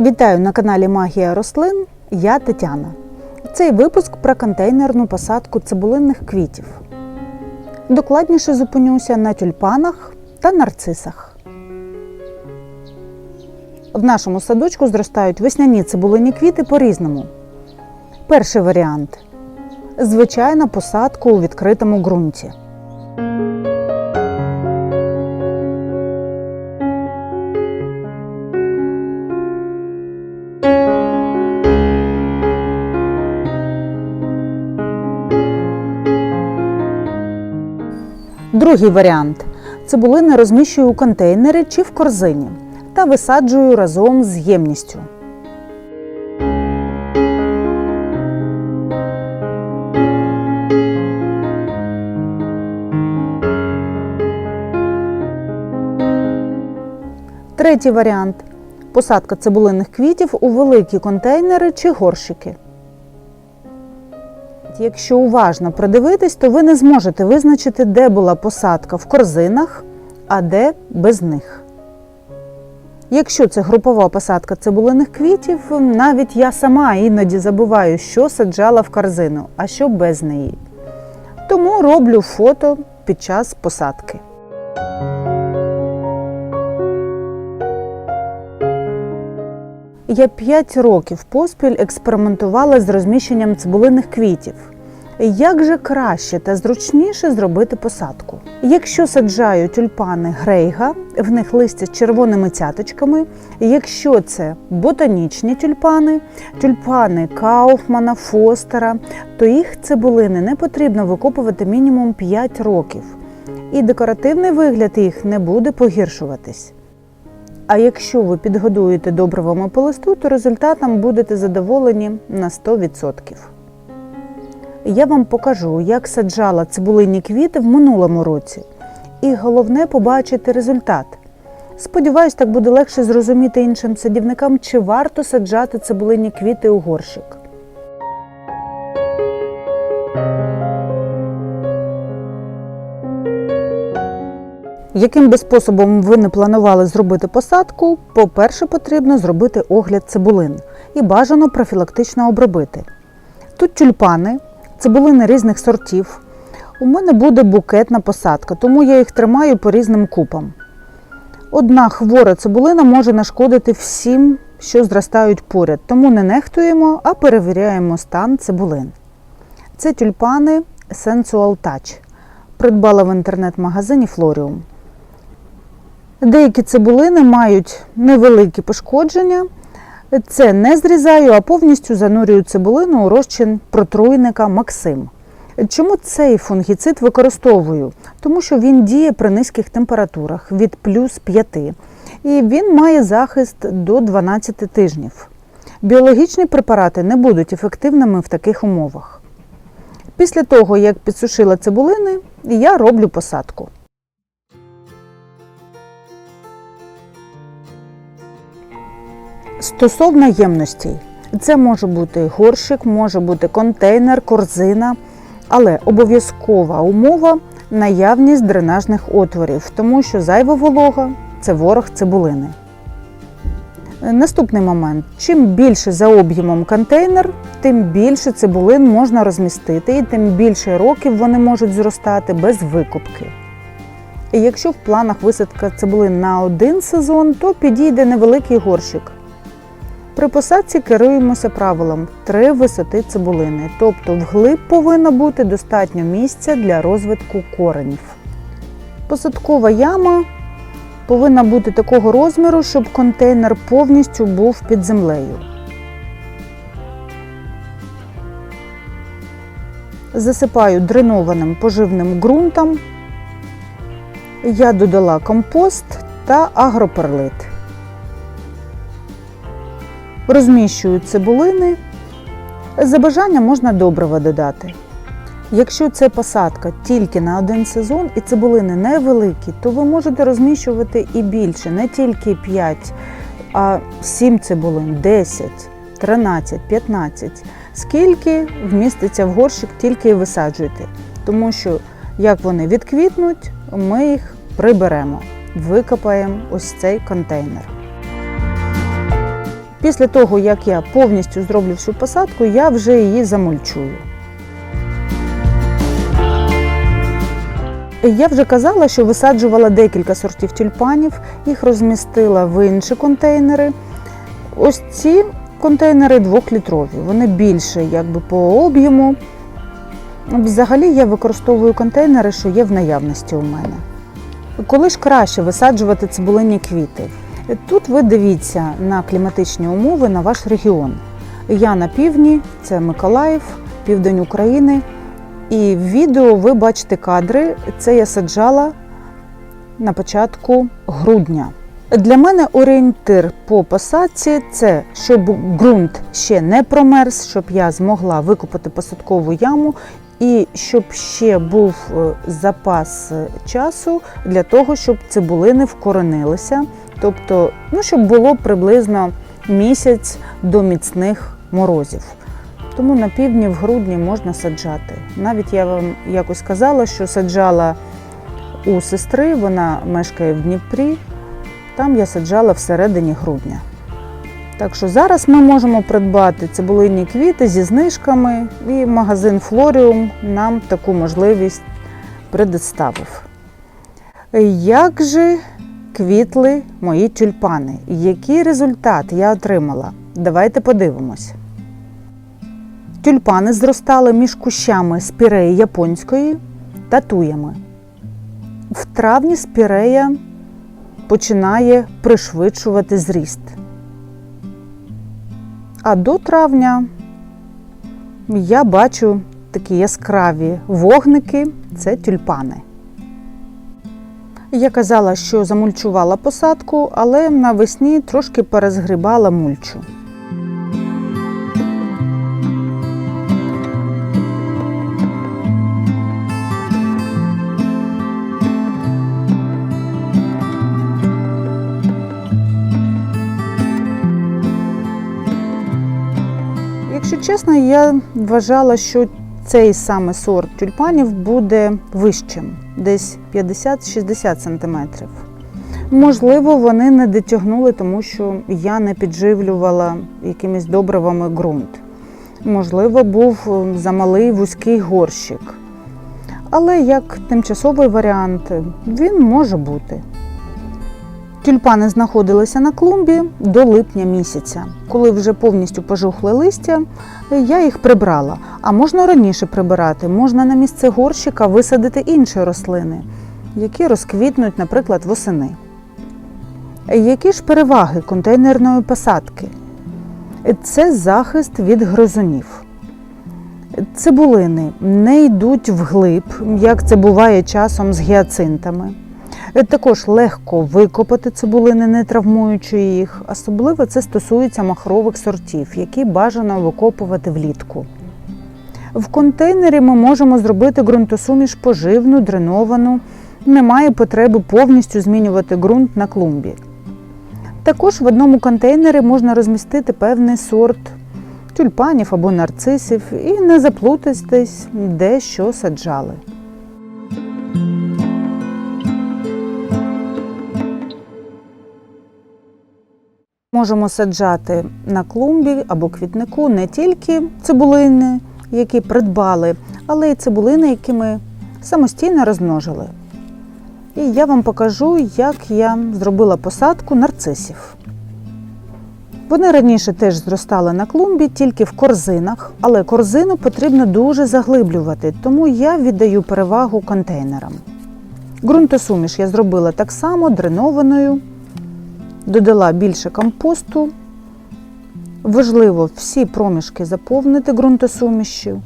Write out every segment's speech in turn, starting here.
Вітаю на каналі Магія рослин. Я Тетяна. Цей випуск про контейнерну посадку цибулинних квітів. Докладніше зупинюся на тюльпанах та нарцисах. В нашому садочку зростають весняні цибулині квіти по-різному. Перший варіант звичайна посадка у відкритому ґрунті. Другий варіант цибулини розміщую у контейнері чи в корзині та висаджую разом з ємністю. Третій варіант посадка цибулинних квітів у великі контейнери чи горщики. Якщо уважно придивитись, то ви не зможете визначити, де була посадка в корзинах, а де без них. Якщо це групова посадка цибулиних квітів, навіть я сама іноді забуваю, що саджала в корзину, а що без неї. Тому роблю фото під час посадки. Я 5 років поспіль експериментувала з розміщенням цибулиних квітів. Як же краще та зручніше зробити посадку? Якщо саджаю тюльпани грейга, в них листя з червоними цяточками. Якщо це ботанічні тюльпани, тюльпани Кауфмана, Фостера, то їх цибулини не потрібно викопувати мінімум 5 років. І декоративний вигляд їх не буде погіршуватись. А якщо ви підгодуєте добривами по то результатом будете задоволені на 100%. Я вам покажу, як саджала цибулині квіти в минулому році. І головне побачити результат. Сподіваюсь, так буде легше зрозуміти іншим садівникам, чи варто саджати цибулині квіти у горщик. Яким би способом ви не планували зробити посадку, по-перше, потрібно зробити огляд цибулин і бажано профілактично обробити. Тут тюльпани, цибулини різних сортів. У мене буде букетна посадка, тому я їх тримаю по різним купам. Одна хвора цибулина може нашкодити всім, що зростають поряд, тому не нехтуємо, а перевіряємо стан цибулин. Це тюльпани Sensual Touch. Придбала в інтернет-магазині Florium. Деякі цибулини мають невеликі пошкодження. Це не зрізаю, а повністю занурюю цибулину у розчин протруйника Максим. Чому цей фунгіцид використовую? Тому що він діє при низьких температурах від плюс 5. І він має захист до 12 тижнів. Біологічні препарати не будуть ефективними в таких умовах. Після того, як підсушила цибулини, я роблю посадку. Стосовно ємностей, це може бути горщик, може бути контейнер, корзина, але обов'язкова умова наявність дренажних отворів, тому що зайва волога це ворог цибулини. Наступний момент: чим більше за об'ємом контейнер, тим більше цибулин можна розмістити, і тим більше років вони можуть зростати без викупки. І якщо в планах висадка цибулин на один сезон, то підійде невеликий горщик. При посадці керуємося правилом три висоти цибулини, тобто вглиб повинно бути достатньо місця для розвитку коренів. Посадкова яма повинна бути такого розміру, щоб контейнер повністю був під землею. Засипаю дренованим поживним ґрунтом. Я додала компост та агроперлит. Розміщую цибулини. За бажанням можна добрива додати. Якщо це посадка тільки на один сезон і цибулини невеликі, то ви можете розміщувати і більше, не тільки 5, а 7 цибулин, 10, 13, 15. Скільки вміститься в горщик, тільки і висаджуйте. Тому що як вони відквітнуть, ми їх приберемо, викопаємо ось цей контейнер. Після того, як я повністю зроблю всю посадку, я вже її замульчую. Я вже казала, що висаджувала декілька сортів тюльпанів, їх розмістила в інші контейнери. Ось ці контейнери двохлітрові, вони більше якби по об'єму. Взагалі я використовую контейнери, що є в наявності у мене. Коли ж краще висаджувати цибулинні квіти? Тут ви дивіться на кліматичні умови на ваш регіон. Я на півдні, це Миколаїв, південь України. І в відео ви бачите кадри. Це я саджала на початку грудня. Для мене орієнтир по посадці це щоб ґрунт ще не промерз, щоб я змогла викопати посадкову яму і щоб ще був е, запас е, часу для того, щоб цибулини вкоренилися. Тобто, ну, щоб було приблизно місяць до міцних морозів. Тому на півдні в грудні можна саджати. Навіть я вам якось казала, що саджала у сестри, вона мешкає в Дніпрі. Там я саджала всередині грудня. Так що зараз ми можемо придбати цибулинні квіти зі знижками, і магазин Флоріум нам таку можливість предоставив. Як же квітли мої тюльпани? Який результат я отримала? Давайте подивимось. Тюльпани зростали між кущами спіреї японської та туями. В травні спірея починає пришвидшувати зріст. А до травня я бачу такі яскраві вогники це тюльпани. Я казала, що замульчувала посадку, але навесні трошки перезгрібала мульчу. Якщо чесно, я вважала, що цей саме сорт тюльпанів буде вищим, десь 50-60 см. Можливо, вони не дотягнули, тому що я не підживлювала якимись добривами ґрунт. Можливо, був е, замалий вузький горщик. Але як тимчасовий варіант, він може бути. Тюльпани знаходилися на клумбі до липня місяця. Коли вже повністю пожухли листя, я їх прибрала. А можна раніше прибирати, можна на місце горщика висадити інші рослини, які розквітнуть, наприклад, восени. Які ж переваги контейнерної посадки? Це захист від гризунів. Цибулини не йдуть вглиб, як це буває часом з гіацинтами. Також легко викопати цибулини, не травмуючи їх. Особливо це стосується махрових сортів, які бажано викопувати влітку. В контейнері ми можемо зробити ґрунтосуміш поживну, дреновану. Немає потреби повністю змінювати ґрунт на клумбі. Також в одному контейнері можна розмістити певний сорт тюльпанів або нарцисів і не заплутатись, де що саджали. Можемо саджати на клумбі або квітнику не тільки цибулини, які придбали, але й цибулини, які ми самостійно розмножили. І я вам покажу, як я зробила посадку нарцисів. Вони раніше теж зростали на клумбі, тільки в корзинах, але корзину потрібно дуже заглиблювати, тому я віддаю перевагу контейнерам. Ґрунтосуміш я зробила так само дренованою, додала більше компосту. Важливо всі проміжки заповнити ґрунтосумішю.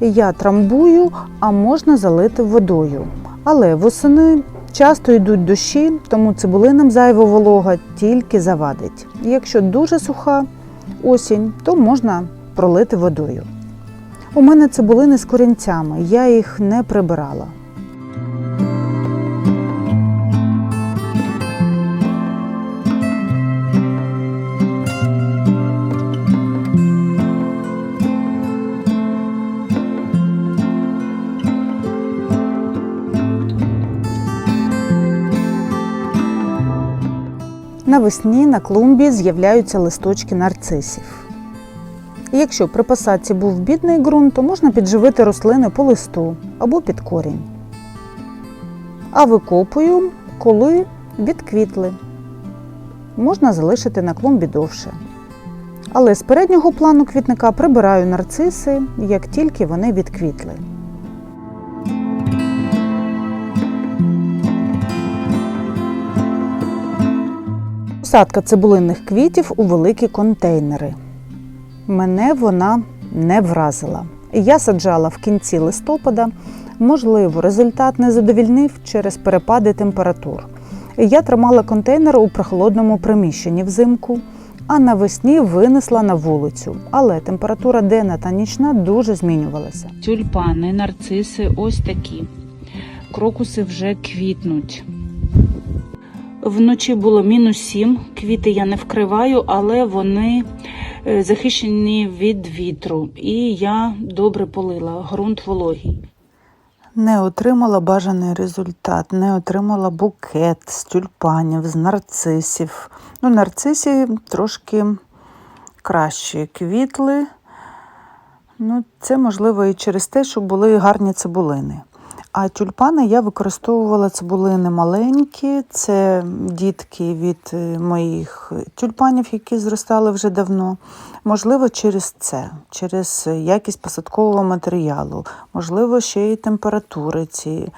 Я трамбую, а можна залити водою. Але восени часто йдуть дощі, тому цибулинам зайва волога тільки завадить. Якщо дуже суха осінь, то можна пролити водою. У мене цибулини з корінцями, я їх не прибирала. Навесні на клумбі з'являються листочки нарцисів. Якщо при посадці був бідний ґрунт, то можна підживити рослини по листу або під корінь. А викопую, коли відквітли. Можна залишити на клумбі довше. Але з переднього плану квітника прибираю нарциси, як тільки вони відквітли. Посадка цибулинних квітів у великі контейнери. Мене вона не вразила. Я саджала в кінці листопада. Можливо, результат не задовільнив через перепади температур. Я тримала контейнер у прохолодному приміщенні взимку, а навесні винесла на вулицю. Але температура денна та нічна дуже змінювалася. Тюльпани, нарциси ось такі. Крокуси вже квітнуть. Вночі було мінус 7. Квіти я не вкриваю, але вони е, захищені від вітру. І я добре полила. Ґрунт вологий. Не отримала бажаний результат, не отримала букет з тюльпанів, з нарцисів. Ну, нарциси трошки краще квітли. Ну, це можливо і через те, що були гарні цибулини. А тюльпани я використовувала цибулини маленькі, це дітки від е, моїх тюльпанів, які зростали вже давно. Можливо, через це, через якість посадкового матеріалу, можливо, ще й температури ці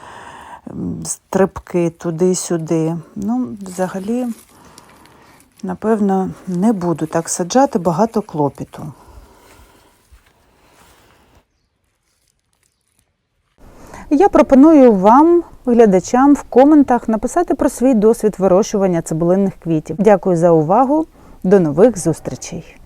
стрибки туди-сюди. Ну, взагалі, напевно, не буду так саджати багато клопіту. Пропоную вам, глядачам, в коментах написати про свій досвід вирощування цибулинних квітів. Дякую за увагу. До нових зустрічей!